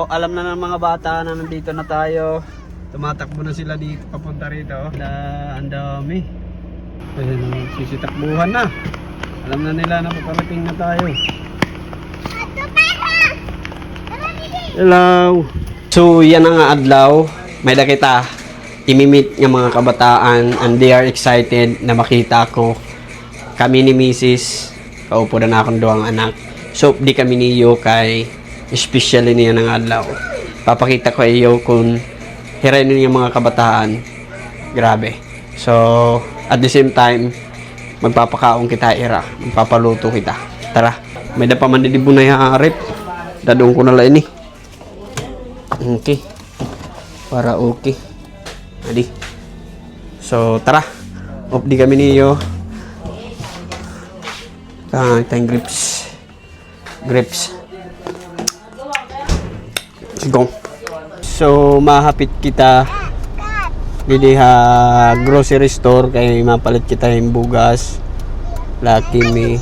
So, alam na ng mga bata na nandito na tayo. Tumatakbo na sila dito papunta rito. Na, ang dami. Ayan, sisitakbuhan na. Alam na nila na paparating na tayo. Hello. So, yan ang adlaw. May nakita. Imimit ng mga kabataan and they are excited na makita ko. Kami ni Mrs. Kaupo na na akong duwang anak. So, di kami niyo kay especially niya ng adlaw. Papakita ko iyo kung hiray niyo mga kabataan. Grabe. So, at the same time, magpapakaong kita ira. Magpapaluto kita. Tara. May da pa man di bunay harip. Dadong ko na lang ini. Okay. Para okay. Adi. So, tara. Op di kami niyo. Ah, tayong grips. Grips. Sigong. So, mahapit kita Didi ha grocery store kay mapalit kita yung bugas. Lucky me.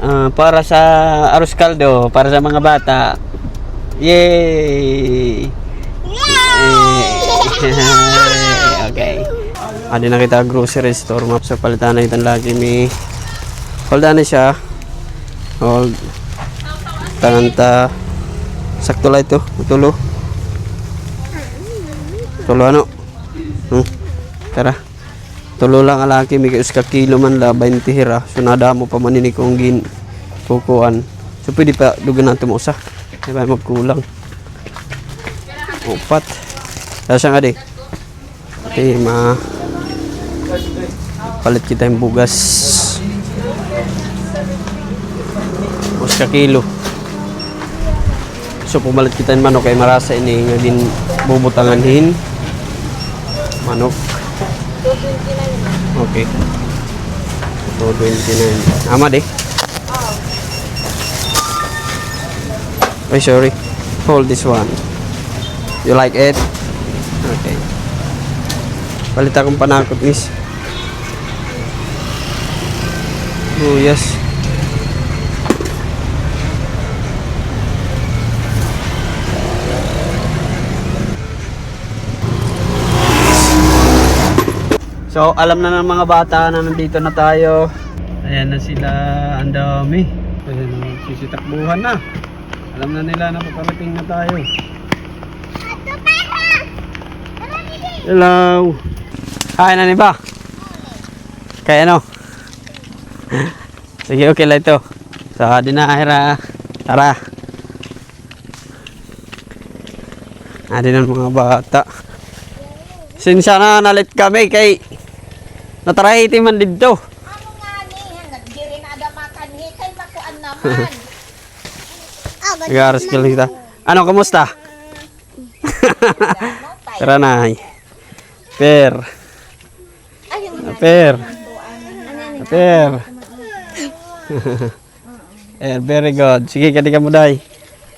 Ah, para sa arroz caldo, para sa mga bata. Yay! Yay! okay. Adi na kita grocery store map sa palitan na itong lagi mi. Hold na siya. Hold. Tanganta. Sakto lang ito. Tulo. Tulo ano? Hmm. Tara. Tulo lang ang laki. May ka kilo man la. 20 hira. So nada mo pa manini kong gin. Kukuan. So pwede pa dugan natin mo usa. Di ba magkulang. Upat. Sasa nga di. Okay, palit kita yung bugas. Kilo. So pumalit kita yung manok kay marasa ini nga din bubutanganhin. Manok. Okay. 229. Ama di. Oh, sorry. Hold this one. You like it? Okay. Palit akong panakot, miss. Oh, yes. So, alam na ng mga bata na nandito na tayo. Ayan na sila, ang dami. Ayan, sisitakbuhan na. Alam na nila na paparating na tayo. Hello. Hi, nani ba? Kaya ano? Sige, okay lang ito. So, di na, Hira. Tara. Adi ng mga bata. Sinsya na nalit kami kay natarahiti man dito. Ano nga ni? Nagdiri na ada makan ni. Kay makuan naman. Nag-aaras ka kita. Ano, kamusta? Tara na. Per. Ayun. Per. Per. eh, very good. Sige, kadi ka mo day.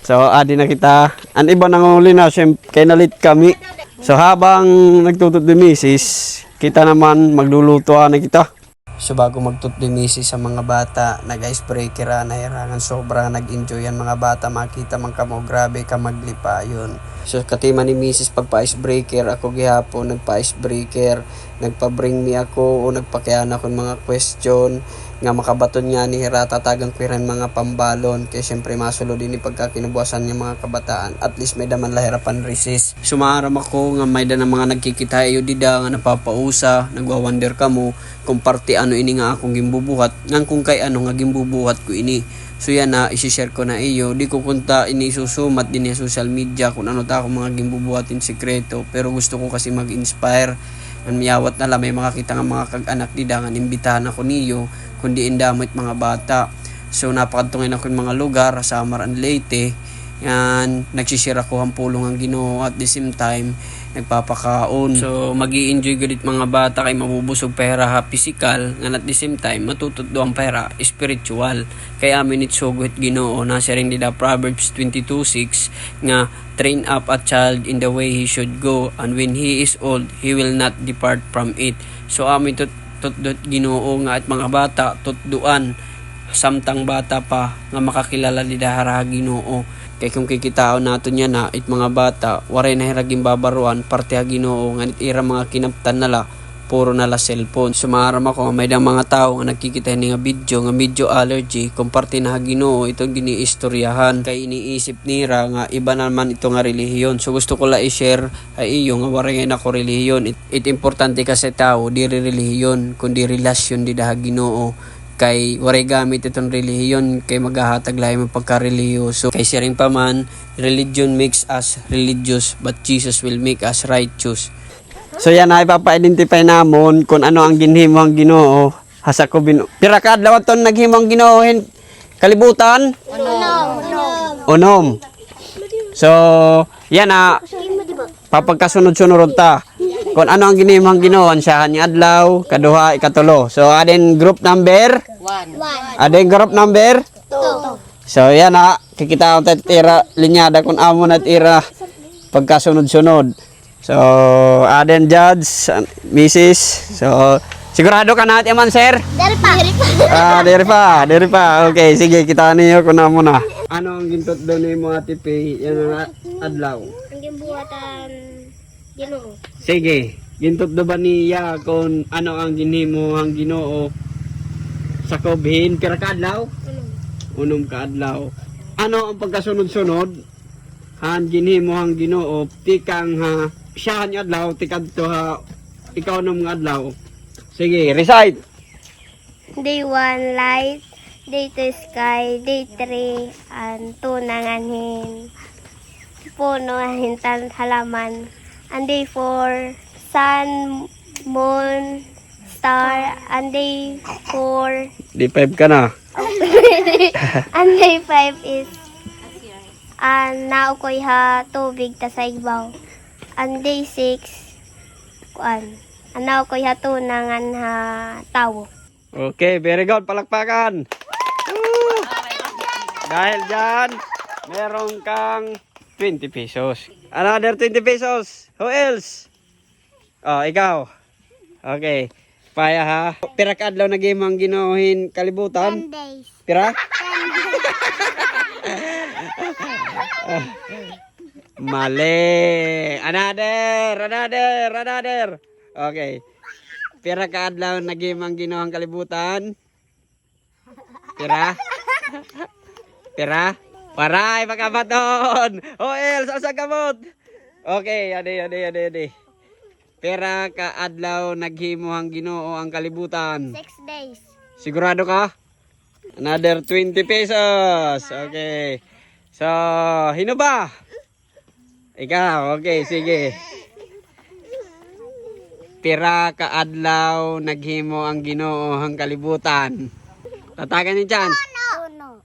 So, adi na kita. Ang iba nang uli na, syempre, kay nalit kami. So, habang nagtutut ni Mrs., kita naman magluluto na kita. So, bago magtut ni Mrs. sa mga bata, nag-icebreaker na nahirangan sobra, nag-enjoy yan mga bata, makita man ka mo, grabe ka maglipa yun. So, katima ni Mrs. pagpa-icebreaker, ako gihapon, nagpa-icebreaker, nagpa-bring me ako, o nagpakiyan ako ng mga question, nga makabaton niya ni Hirata tagang kwiran mga pambalon kaya syempre masulo din ni pagkakinabuasan niya mga kabataan at least may daman lahirapan resist sumaram ako nga may da ng mga nagkikita iyo dida nga napapausa nagwa-wonder ka mo kung parte ano ini nga akong gimbubuhat ngang kung kay ano nga gimbubuhat ko ini So yan na, isi-share ko na iyo. Di ko kunta ini susumat din sa social media kung ano ta akong mga gimbubuhatin sekreto. Pero gusto ko kasi mag-inspire. Ang miyawat na lang may makakita nga mga kag-anak di dangan imbitahan ako niyo kundi indamit mga bata. So napakadtungin ako mga lugar sa Samar and Leyte. Yan, nagsishare ako ang pulong ang Ginoo at the same time nagpapakaon. So magi enjoy gadit mga bata kay mabubusog pera ha physical nga at the same time matutod ang pera spiritual. Kaya amin it sugot Ginoo na ring dida Proverbs 22:6 nga train up a child in the way he should go and when he is old he will not depart from it. So amin tut tutdot Ginoo nga at mga bata tutduan. Samtang bata pa nga makakilala ni dahara Ginoo. Kay kung kikitaon nato niya na it mga bata, waray na hiraging babaruan, parte ha ginoo, nga ira mga kinaptan nala, puro nala cellphone. Sumaram ako, may dang mga tao nga nagkikita ni nga video, nga video allergy, kung parte na ginoo, itong giniistoryahan. Kay iniisip nira nga iba naman ito nga relihiyon. So gusto ko la i-share ay iyo nga waray nga ako relihiyon. It, it importante kasi tao, di relihiyon, kundi relasyon di daha ginoo kay waray gamit itong relihiyon kay maghahatag lahi mo pagka-relihiyoso. Kay siring pa man, religion makes us religious but Jesus will make us righteous. So yan ay papa-identify namon kung ano ang ginhimo ang Ginoo hasa ko bin Pira ka adlaw ton naghimo ang Ginoo hin kalibutan unom. So yan na papagkasunod-sunod ta. Kung ano ang ginimang Ginoo siya ni adlaw kaduha ikatulo. So adin group number Adin group number So yan na, kikita ko tayo tira linyada kung amo na tira pagkasunod-sunod. So, Aden Judge, Mrs. So, sigurado ka na man, sir? Dari pa. Ah, diri pa, diri pa. Okay, sige, kita niyo ko na muna. Ano ang gintot doon ni mo ati Pay? Yan ang adlaw. Ang gibuhatan Ginoo. Sige, gintot do ba niya kung ano ang ginhimo ang Ginoo sa kubhin pira ka adlaw? Unom ka adlaw. Ano ang pagkasunod-sunod? Han ginhimo ang Ginoo tikang ha siya ang adlaw tikadto ha ikaw nung adlaw. Sige, recite. Day 1, light. Day 2, sky. Day 3, and 2, nanganhin. Puno, hintan, halaman. And day 4, sun, moon, star. And day 4, Di five ka na. and day 5 is and naukoy ha tubig ta sa ibaw. And day 6, kuan. And naukoy ha tunangan ha tawo. Okay, very good. Palakpakan. Woo! Dahil dyan, meron kang 20 pesos. Another 20 pesos. Who else? Oh, ikaw. Okay. Paya ha. Pira ka adlaw na game ang ginohin kalibutan. days. Pira? Mali. Another, another, another. Okay. Pira ka adlaw na game ang ginohang kalibutan. Pira? Pira? Paray, makabaton! O, El, sa gamot! Okay, ade, ade, ade, ade. Pira ka adlaw naghimo ang ginoo ang kalibutan. 6 days. Sigurado ka? Another 20 pesos. Okay. So, hino ba? Ikaw, okay, sige. Pira ka adlaw naghimo ang Ginoo ang kalibutan. Tatagan ni chance. Puno.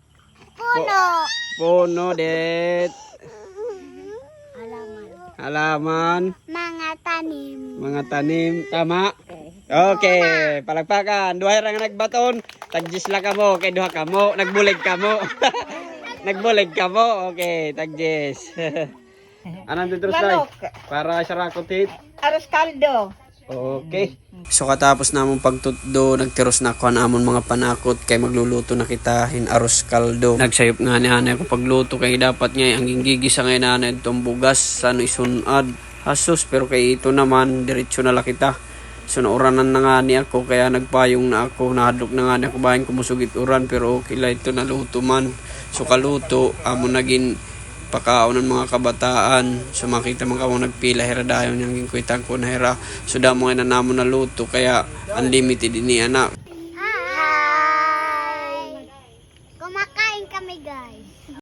Puno. Puno det. Halaman. Halaman, Mga tanim. mga tanim, tama? Okay, palagpakan. Duhay ra nga nagbaton, tagjis la ka mo, kay duha ka mo, nagbulig ka mo. nagbulig ka mo. Okay, tagjis. Anong tutros tayo? Para sa rakotit. Aros kaldo. Okay. So katapos namong pagtutdo, nagtiros na ako namon mga panakot kay magluluto na kita hin aros kaldo. Nagsayop nga ni hanay ko pagluto kay dapat nga ang gigisa nga nanay itong bugas sa ano isunad. Hasos pero kay ito naman diretso na la kita. So nauranan na nga ni ako kaya nagpayong na ako nahadlok na nga ni ako bahin kumusugit uran pero okay la ito naluto man. So kaluto amo naging pakaon ng mga kabataan. So makita man kamo nagpila hera dayon yang ginkuitan ko na hera so damo na namo na luto kaya unlimited ini anak